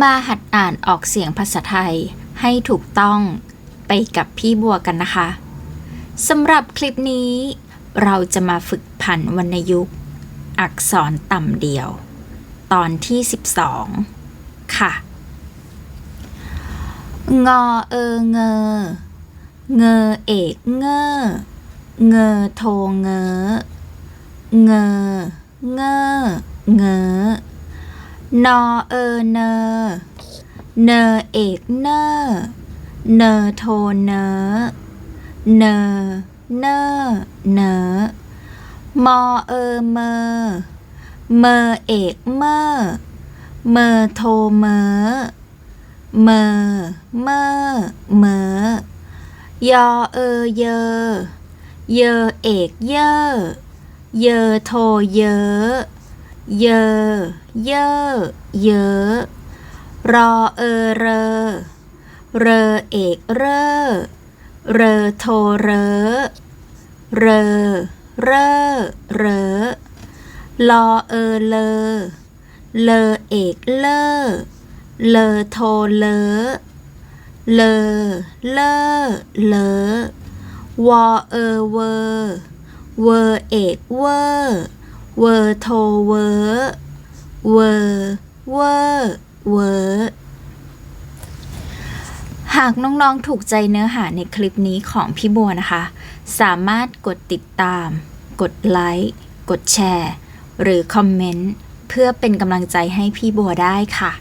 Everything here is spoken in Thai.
มาหัดอ่านออกเสียงภาษาไทยให้ถูกต้องไปกับพี่บัวกันนะคะสำหรับคลิปนี้ เราจะมาฝึกผันวรรณยุกต์ อักษรต่ำเดียว ตอนที่ 12 ค่ะ งอเอเงอ เงอเอกเงอ เงอโทเงอ เงอ เงอ เงอ นอเออเนอเนอเอกเนอเนอโทเนอเนอเนอเนอมอเออเมอเมอเอกเมอเมอโทเมอเมอเมอเมอยอเออเยอเยอเอกเยอเยอโทเยอ เยอ เยอเยอ รอเออเรอ เรอเอกเรอ เรโทเร เร เร เร ลอเออเลอ เลอเอกเลอ เลโทเลอ เล เลอเลอวอเออเวอเวอเอกเวอ เวอร์โทเวอร์เวอร์เวอร์เวอร์หากน้อง ๆ ถูกใจเนื้อหาในคลิปนี้ของพี่บัวนะคะ สามารถกดติดตาม กดไลค์กดแชร์ หรือคอมเมนต์ เพื่อเป็นกำลังใจให้พี่บัวได้ค่ะ